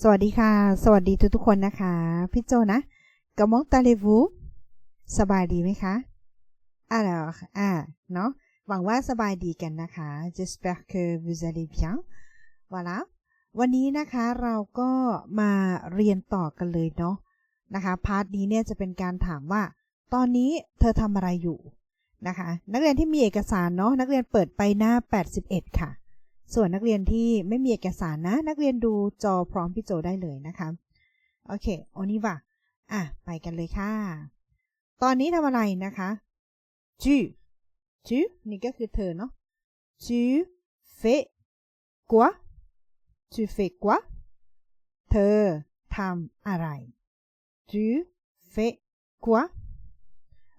สวัสดีค่ะ สวัสดีทุกทุกๆคนนะคะ พี่โจนะ Comment allez-vous สบายดีไหมคะ alors อ่าเนาะหวังว่าสบายดีกันนะคะ j'espère que vous allez bien voilà วันนี้นะคะเราก็มาเรียนต่อกันเลยเนาะนะคะพาร์ทนี้เนี่ยจะเป็นการถามว่า ตอนนี้เธอทำอะไรอยู่นะคะ นักเรียนที่มีเอกสารเนาะนักเรียนเปิดไปหน้า 81 ค่ะ ส่วนนักเรียนที่ไม่มีเอกสารนะ นักเรียนดูจอพร้อมพี่โจได้เลยนะคะโอเคโอนิว่าอะไปกันเลยค่ะ ตอนนี้ทำอะไรนะคะ tu tu นี่ก็คือเธอเนาะ tu fais quoi tu fais quoi เธอทำอะไร tu fais quoi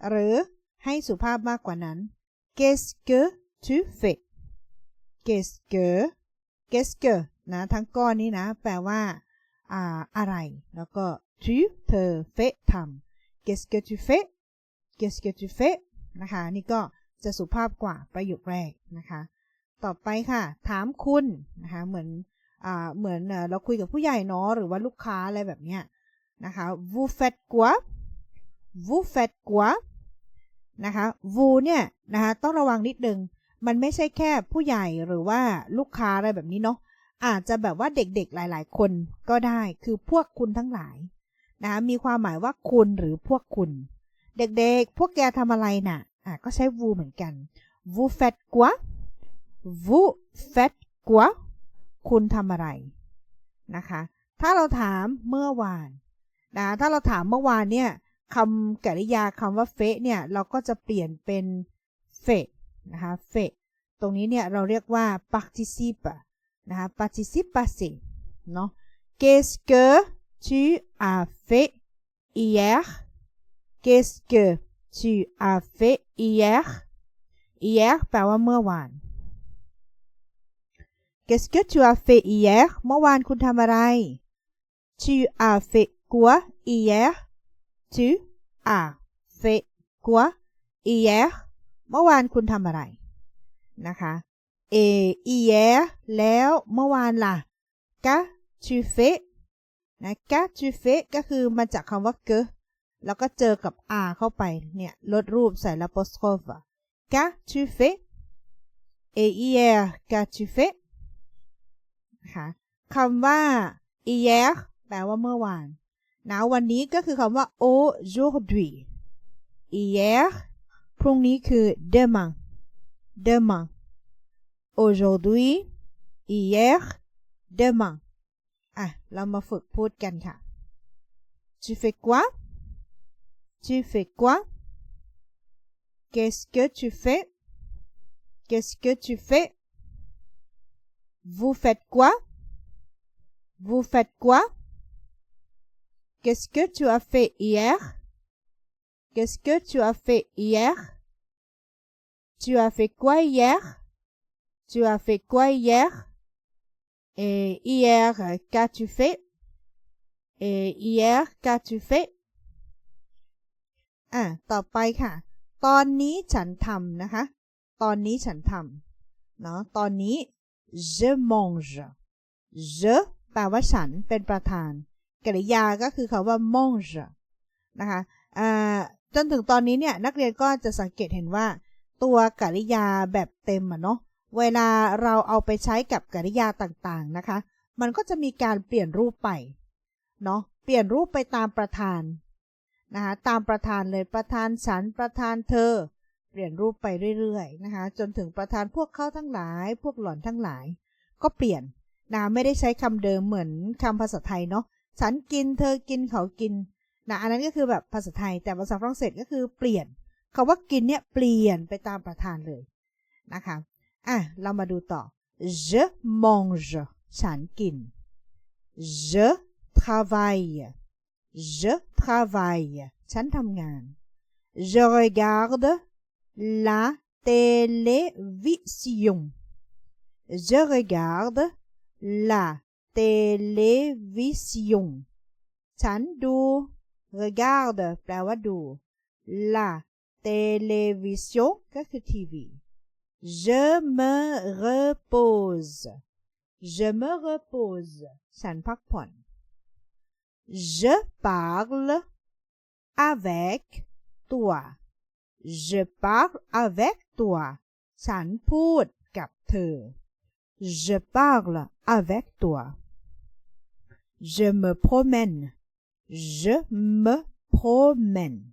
หรือให้สุภาพมากกว่านั้น qu'est-ce que tu fais qu'est-ce que qu'est-ce que นะทั้งก้อนนี้นะ แปลว่าอ่าอะไร แล้วก็ tu เธอ fais ทำ qu'est-ce que tu fais qu'est-ce que tu fais นะคะ นี่ก็จะสุภาพกว่าประโยคแรกนะคะ ต่อไปค่ะ ถามคุณนะคะ เหมือนอ่าเหมือนเอ่อเราคุยกับผู้ใหญ่เนาะหรือว่าลูกค้าอะไรแบบเนี้ยนะคะ vous faites quoi vous faites quoi นะคะ vous เนี่ยนะคะ ต้องระวังนิดนึง มันไม่ใช่แค่ผู้ใหญ่หรือว่าลูกค้าอะไรแบบนี้เนาะอาจจะแบบว่าเด็กๆหลาย ๆ คนก็ได้คือพวกคุณทั้งหลายนะคะมีความหมายว่าคุณหรือพวกคุณ เด็กๆ พวกแกทำอะไรน่ะอะก็ใช้ vous เหมือนกัน vous faites quoi vous faites quoi คุณทำอะไรนะคะ ถ้าเราถามเมื่อวานนะถ้าเราถามเมื่อวานเนี่ยคำกริยาคำว่าเฟะเนี่ย เราก็จะเปลี่ยนเป็นเฟะ นะคะเฟะตรงนี้เนี่ยเราเรียกว่า participe นะคะ participe passé เนาะ qu'est-ce que tu as fait hier qu'est-ce que tu as fait hier hier แปลว่าเมื่อวาน qu'est-ce que tu as fait hier เมื่อวานคุณทำอะไร tu as fait quoi hier tu as fait quoi hier เมื่อวานคุณทำอะไรนะคะ เอ hier แล้วเมื่อวานล่ะ que tu fais นะ que tu fais ก็คือมาจากคำว่า que แล้วก็เจอกับ r เข้าไปเนี่ยลดรูปใส่ l'apostrophe que tu fais et hier que tu fais นะคะคำว่า hier แปลว่าเมื่อวานนะวันนี้ก็คือคำว่า aujourd'hui hier พรุ่งนี้คือ demain demain aujourd'hui hier demain อ่ะ เรามาฝึกพูดกันค่ะ tu fais quoi tu fais quoi qu'est-ce que tu fais qu'est-ce que tu fais vous faites quoi vous faites quoi qu'est-ce que tu as fait hier qu'est-ce que tu as fait hier Tu as fait quoi hier tu as fait quoi hier et hier qu'as-tu fait et hier qu'as-tu fait อะ ต่อไปค่ะ ตอนนี้ฉันทำนะคะ ตอนนี้ฉันทำเนาะ ตอนนี้ je mange je แปลว่าฉันเป็นประธาน กริยาก็คือคาว่า mange นะคะอ่าจนถึงตอนนี้เนี่ย นักเรียนก็จะสังเกตเห็นว่า ตัวกริยาแบบเต็มอะเนาะเวลาเราเอาไปใช้กับกริยาต่างๆนะคะ มันก็จะมีการเปลี่ยนรูปไปเนาะเปลี่ยนรูปไปตามประธานนะคะตามประธานเลยประธานฉันประธานเธอ เปลี่ยนรูปไปเรื่อยๆนะคะจนถึงประธานพวกเขาทั้งหลาย พวกหล่อนทั้งหลาย ก็เปลี่ยนนะไม่ได้ใช้คำเดิมเหมือนคำภาษาไทยเนาะฉันกินเธอกินเขากินนะอันนั้นก็คือแบบภาษาไทยแต่ภาษาฝรั่งเศสก็คือเปลี่ยน คาว่ากินเนี่ยเปลี่ยนไปตามประธานเลยนะคะอะเรามาดูต่อ je mange ฉันกิน je travaille je travaille ฉันทำงาน je regarde la télévision je regarde la télévision ฉันดู regarde แปลว่าดู la télévision, que TV. Je me repose. Je me repose. San Je parle avec toi. Je parle avec toi. San Put Je parle avec toi. Je me promène. Je me promène.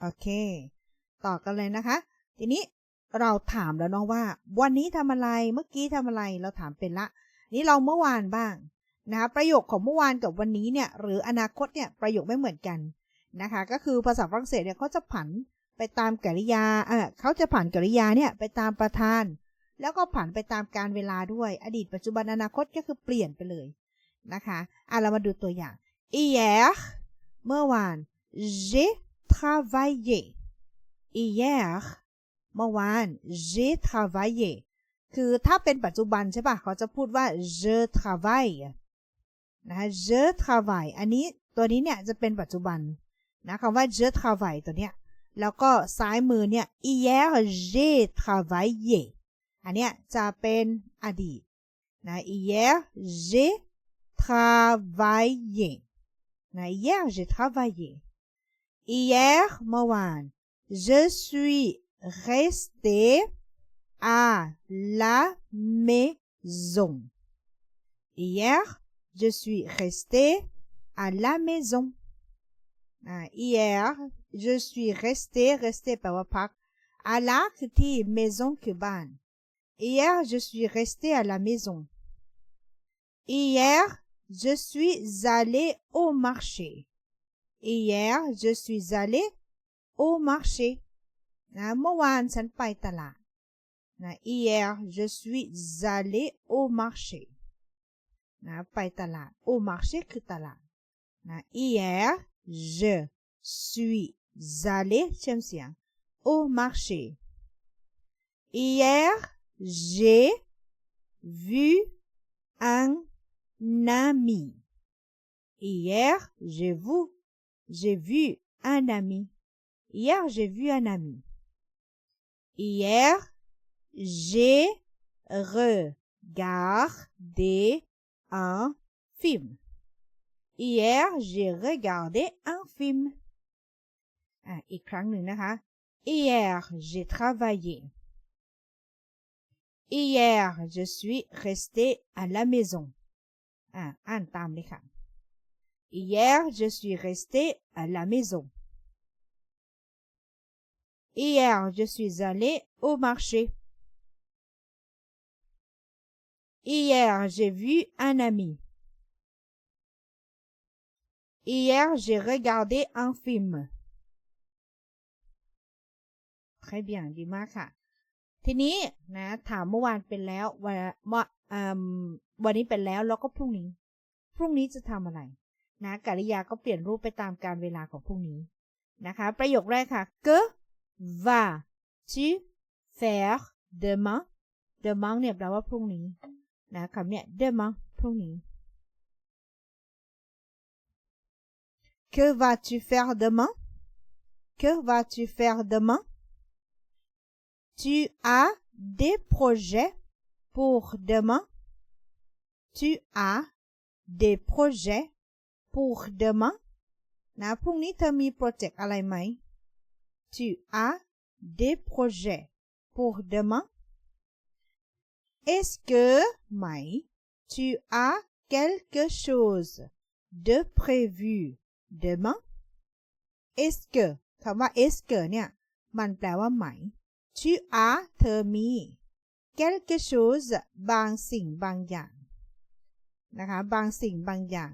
โอเค ต่อกันเลยนะคะ ทีนี้เราถามแล้วเนาะว่า วันนี้ทำอะไร เมื่อกี้ทำอะไร เราถามเป็นละ นี้เราเมื่อวานบ้างนะคะประโยคของเมื่อวานกับวันนี้เนี่ย หรืออนาคตเนี่ยประโยคไม่เหมือนกันนะคะ ก็คือภาษาฝรั่งเศสเนี่ยเขาจะผันไปตามกริยาเออเขาจะผันกริยาเนี่ยไปตามประธาน แล้วก็ผันไปตามการเวลาด้วย อดีตปัจจุบันอนาคตก็คือเปลี่ยนไปเลยนะคะอะเรามาดูตัวอย่าง hier เมื่อวาน j'ai travaillé hier เมื่อวาน j'ai travaillé คือถ้าเป็นปัจจุบันใช่ปะเขาจะพูดว่า je travaille นะ je travaille อันนี้ตัวนี้เนี่ยจะเป็นปัจจุบันนะคำว่า je travaille ตัวเนี้ยแล้วก็ซ้ายมือเนี่ย hier j'ai travaillé อันเนี้ยจะเป็นอดีตนะ hier j'ai travaillé นะ hier j'ai travaillé hier Mohan. Je suis resté à la maison. Hier, je suis resté à la maison. Ah, hier, je suis resté, resté par à la petite maison cubain. Hier, je suis resté à la maison. Hier, je suis allé au marché. Hier, je suis allé au marché. Hein, hein, hier, je suis allé au marché. Hein, au marché que Hier, je suis allé au marché. Hier, j'ai vu un ami. Hier, j'ai vu j'ai vu un ami hier j'ai vu un ami hier j'ai regardé un film hier j'ai regardé un film อ่ะอีกครั้งหนึ่งนะคะ hier j'ai travaillé hier je suis resté à la maison อ่ะอ่านตามเลยค่ะ hier je suis resté à la maison hier je suis allé au marché hier j'ai vu un ami hier j'ai regardé un film très bien ดีมากค่ะ ทีนี้นะถามเมื่อวานเป็นแล้ววันวันนี้เป็นแล้วแล้วก็พรุ่งนี้ พรุ่งนี้จะทำอะไร นะกริยาก็เปลี่ยนรูปไปตามการเวลาของพรุ่งนี้นะคะ ประโยคแรกค่ะ que va tu faire demain demain เนี่ยแปลว่าพรุ่งนี้นะคำเนี่ย demain พรุ่งนี้ que vas tu faire demain que vas tu faire demain tu as des projets pour demain tu as des projets pour demain นะพรุ่งนี้เธอมีโปรเจกต์อะไรไหม tu as des projets pour demain est-ce que ไหม tu as quelque chose de prévu demain est-ce que คำว่า est-ce que เนี่ย มันแปลว่าไหม tu as เธอมี quelque chose บางสิ่งบางอย่างนะคะบางสิ่งบางอย่าง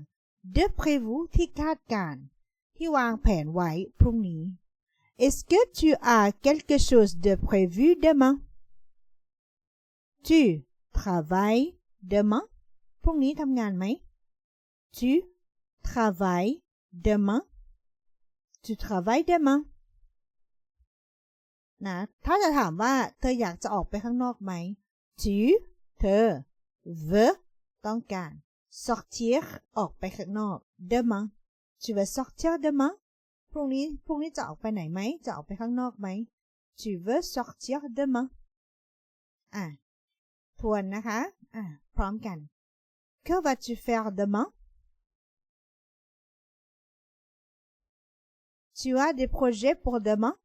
de prévu ที่คาดการที่วางแผนไว้พรุ่งนี้ est-ce que tu as quelque chose de prévu demain tu travailles demain พรุ่งนี้ทำงานไหม tu travailles demain tu travailles demain นะถ้าจะถามว่าเธออยากจะออกไปข้างนอกไหม tu เธอ veux ต้องการ sortir ออกไปข้างนอก demain tu veux sortir demain พรุ่งนี้ พรุ่งนี้จะออกไปไหนไหม จะออกไปข้างนอกไหม tu veux sortir demain อ่ะ ทวนนะคะ อ่ะ พร้อมกัน que vas-tu faire demain tu as des projets pour demain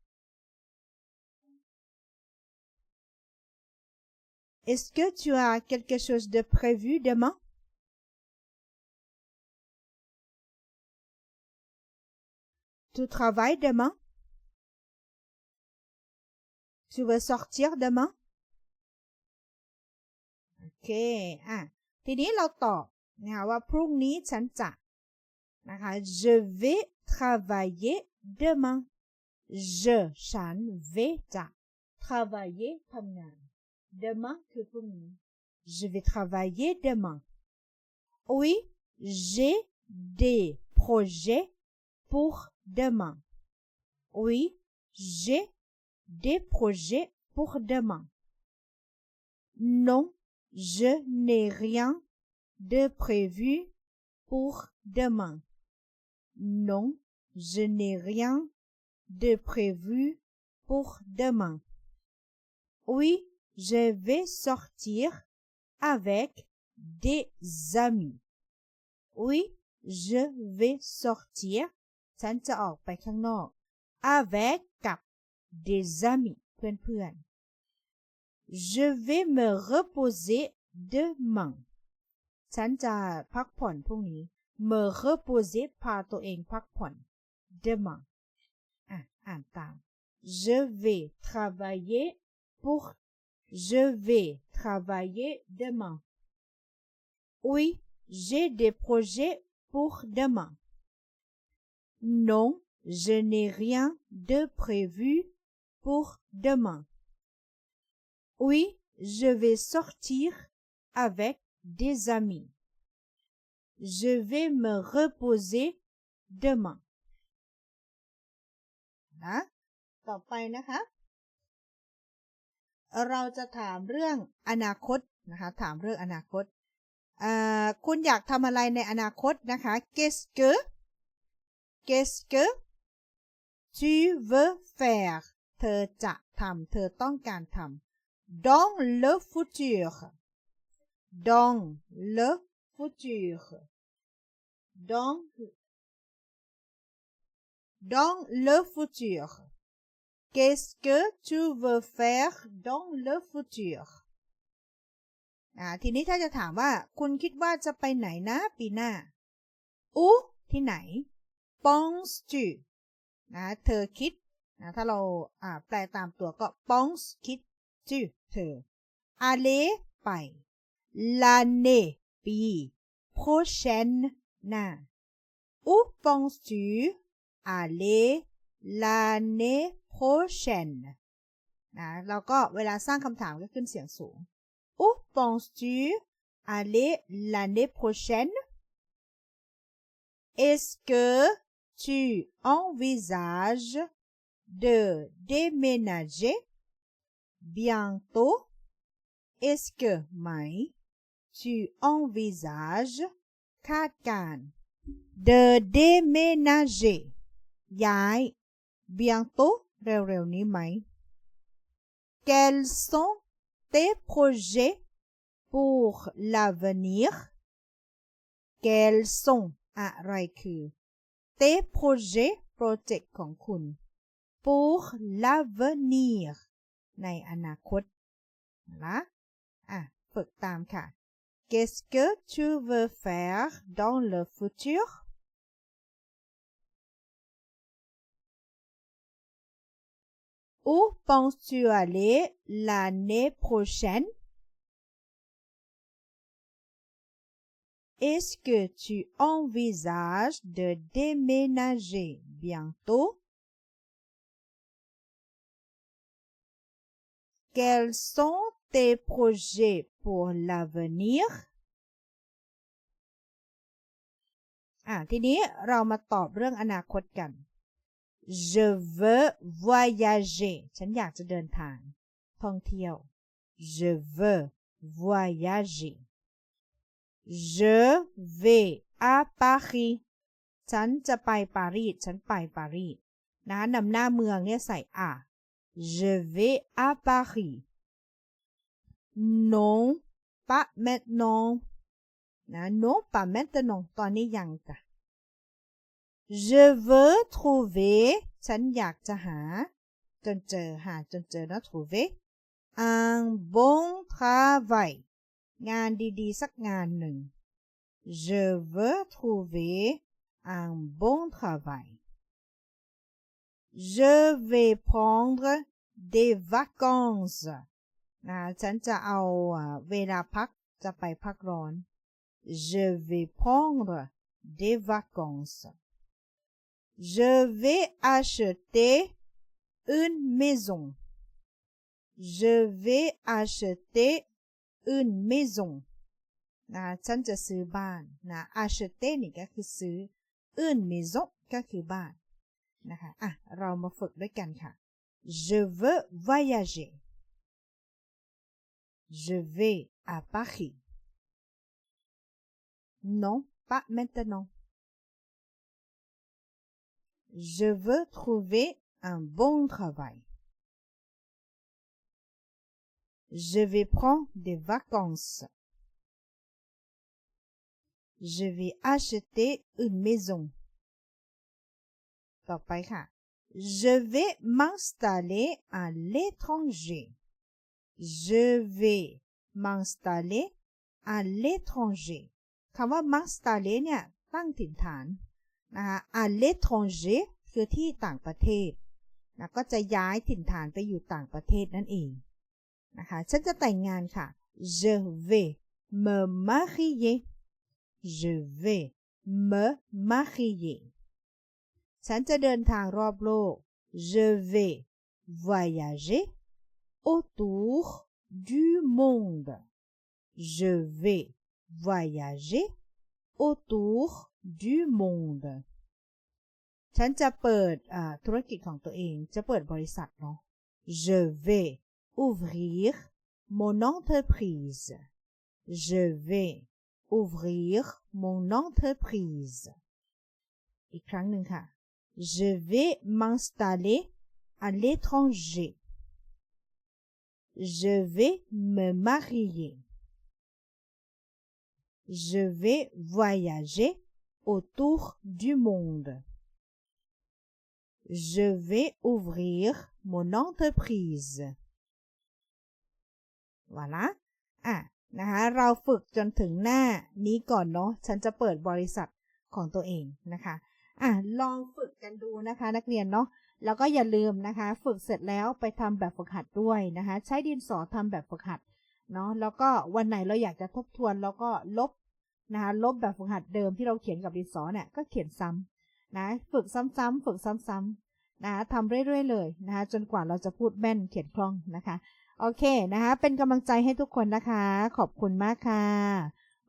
Est-ce que tu as quelque chose de prévu demain Tu travailles demain Tu veux sortir demain โอเค อ่ะ ทีนี้เราตอบนะคะว่าพรุ่งนี้ฉันจะนะคะ je vais travailler demain je ฉัน vais จะ travailler ทำงาน demain คือพรุ่งนี้ je vais travailler demain oui j'ai des projets pour demain oui j'ai des projets pour demain non je n'ai rien de prévu pour demain. Non, je n'ai rien de prévu pour demain. Oui, je vais sortir avec des amis. Oui, je vais sortir ฉันจะออกไปข้างนอก avec กับ des amis เพื่อนๆ Je vais me reposer demain ฉันจะพักผ่อนพรุ่งนี้ me reposer พาตัวเองพักผ่อน demain อะอ่านตาม je vais travailler pour je vais travailler demain oui j'ai des projets pour demain non je n'ai rien de prévu pour demain oui je vais sortir avec des amis. Je vais me reposer demain. นะ ต่อไปนะคะ เราจะถามเรื่องอนาคตนะคะ ถามเรื่องอนาคต คุณอยากทำอะไรในอนาคตนะคะ Qu'est-ce que Qu'est-ce que tu veux faire เธอจะทำ เธอต้องการทำ dans le futur dans le futur. Dans, dans le futur. Qu'est-ce que tu veux faire dans le futur? อ่าทีนี้ถ้าจะถามว่า คุณคิดว่าจะไปไหนนะปีหน้าอู้ที่ไหน penses tu นะเธอคิดนะถ้าเราอ่าแปลตามตัวก็ penses คิด tu เธอ aller ไป l'année ปี prochaine หน้า Où penses-tu aller l'année prochaine นะแล้วก็เวลาสร้างคำถามก็ขึ้นเสียงสูง Où penses-tu aller l'année prochaine Est-ce que tu envisages de déménager bientôt Est-ce que ไหม tu envisages คาดการ de déménager ย้าย bientôt เร็วๆนี้ไหม Quels sont tes projets pour l'avenir Quels sont อะไรคือ tes projets project ของคุณ pour l'avenir ในอนาคตนะอ่ะฝึกตามค่ะ Qu'est-ce que tu veux faire dans le futur Où penses-tu aller l'année prochaine Est-ce que tu envisages de déménager bientôt Quels sont tes projets pour l'avenir อ่ะทีนี้เรามาตอบเรื่องอนาคตกัน je veux voyager ฉันอยากจะเดินทาง ท่องเที่ยว je veux voyager je vais à Paris ฉันจะไปปารีส ฉันไปปารีสนะนำหน้าเมืองเนี่ยใส่อะ je vais à Paris non pas maintenant นะ non pas maintenant ตอนนี้ยังจ้ะ je veux trouver ฉันอยากจะหา จนเจอหาจนเจอนะ trouver un bon travail งานดีๆ สักงานหนึ่ง je veux trouver un bon travail je vais prendre des vacances นะฉันจะเอาเวลาพักจะไปพักร้อน je vais prendre des vacances je vais acheter une maison je vais acheter une maison นะฉันจะซื้อบ้านนะ acheter นี่ก็คือซื้อ une maison ก็คือบ้านนะคะอะเรามาฝึกด้วยกันค่ะ je veux voyager je vais à Paris non pas maintenant je veux trouver un bon travail je vais prendre des vacances je vais acheter une maison ต่อไปค่ะ je vais m'installer à l'étranger je vais m'installer à l'étranger คำว่า m'installer เนี่ยตั้งถิ่นฐานนะคะ à l'étranger คือที่ต่างประเทศนะก็จะย้ายถิ่นฐานไปอยู่ต่างประเทศนั่นเอง นะคะ ฉันจะแต่งงานค่ะ je vais me marier je vais me marier ฉันจะเดินทางรอบโลก je vais voyager autour du monde je vais voyager autour du monde ฉันจะเปิดธุรกิจของตัวเอง จะเปิดบริษัทเนาะ je vais ouvrir mon entreprise je vais ouvrir mon entreprise อีกครั้งหนึ่งค่ะ je vais m'installer à l'étranger je vais me marier je vais voyager autour du monde je vais ouvrir mon entreprise Voilà อะนะคะเราฝึกจนถึงหน้านี้ก่อนเนาะฉันจะเปิดบริษัทของตัวเองนะคะอะลองฝึกกันดูนะคะ นักเรียนเนาะแล้วก็อย่าลืมนะคะ ฝึกเสร็จแล้วไปทำแบบฝึกหัดด้วยนะคะ ใช้ดินสอทำแบบฝึกหัดเนาะแล้วก็วันไหนเราอยากจะทบทวนแล้วก็ลบนะคะลบแบบฝึกหัดเดิมที่เราเขียนกับดินสอเนี่ยก็เขียนซ้ำนะฝึกซ้ำๆฝึกซ้ำๆนะทำเรื่อยๆเลยนะคะจนกว่าเราจะพูดแม่นเขียนคล่องนะคะ โอเคนะคะ เป็นกำลังใจให้ทุกคนนะคะ ขอบคุณมากค่ะ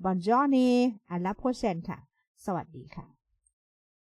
บอนจอนี่อัลลาโพเชนค่ะ สวัสดีค่ะ